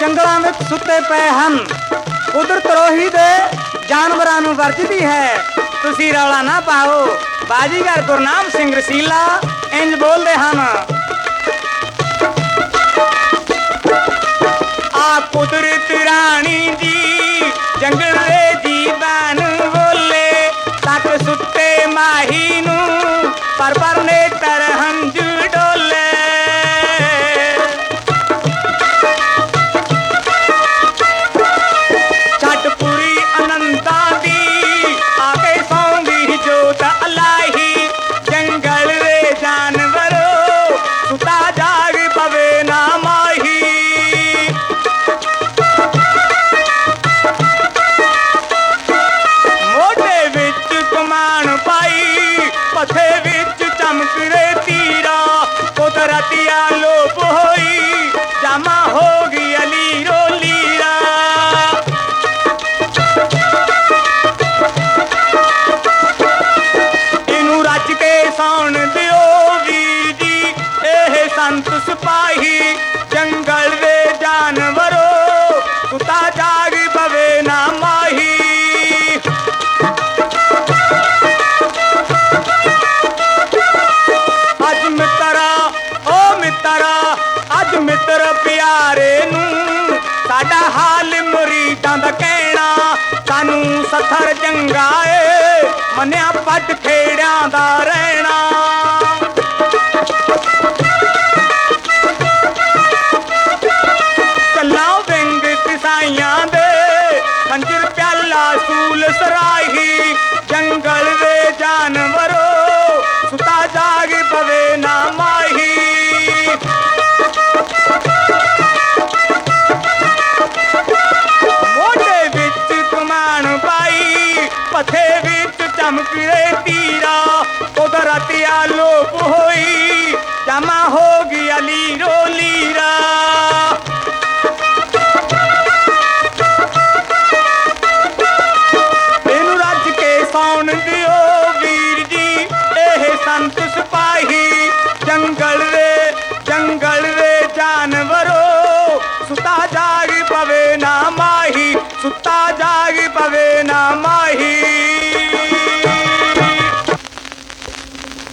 ਜੰਗਲਾਂ ਵਿੱਚ ਸੁੱਤੇ ਪਏ ਹਨ। ਕੁਦਰਤ ਰੋਹੀ ਦੇ ਜਾਨਵਰਾਂ ਨੂੰ ਵਰਜਦੀ ਹੈ। ਤੁਸੀਂ ਰੌਲਾ ਨਾ ਪਾਓ। ਬਾਜੀਗਰ ਗੁਰਨਾਮ ਸਿੰਘ ਰਸੀਲਾ ਇੰਜ ਬੋਲਦੇ ਹਨ। ਆ ਕੁਦਰਤ ਰਾਣੀ ਜੀ ਜੰਗਲ ਕੁਦਰਤੀਆ ਲੋਪ ਹੋਈ, ਜਮਾ ਹੋ ਗਈ ਅਲੀ ਰੋਲੀਰਾ ਇਹਨੂੰ ਰੱਜ ਕੇ ਸੌਣ ਦਿਓ ਵੀ ਜੀ, ਇਹ ਸੰਤ ਸਿਪਾਹੀ ਜੰਗਲ ਪਿਆਰੇ ਨੂੰ ਸਾਡਾ ਹਾਲ ਮੁਰੀਦਾਂ ਦਾ ਕਹਿਣਾ, ਸਾਨੂੰ ਸਥਰ ਚੰਗਾ ਏ, ਮੰਨਿਆ ਪੱਟ ਖੇੜਿਆਂ ਦਾ ਰਹਿਣਾ। ਕੱਲਾ ਵਿੰਗ ਕਿਸਾਈਆਂ ਦੇ, ਖੰਜਰ ਪਿਆਲਾ ਸੂਲ ਸਰਾਹੀ, ਜੰਗਲ ਦੇ ਜਾਨਵਰ ਪਾਈ ਪਥੇ ਵਿੱਚ ਚਮਕ ਰੇ ਤੀਰਾ ਕੁਦਰਤੀਆ ਲੋਪ ਹੋਈ ਜਮਾ ਹੋ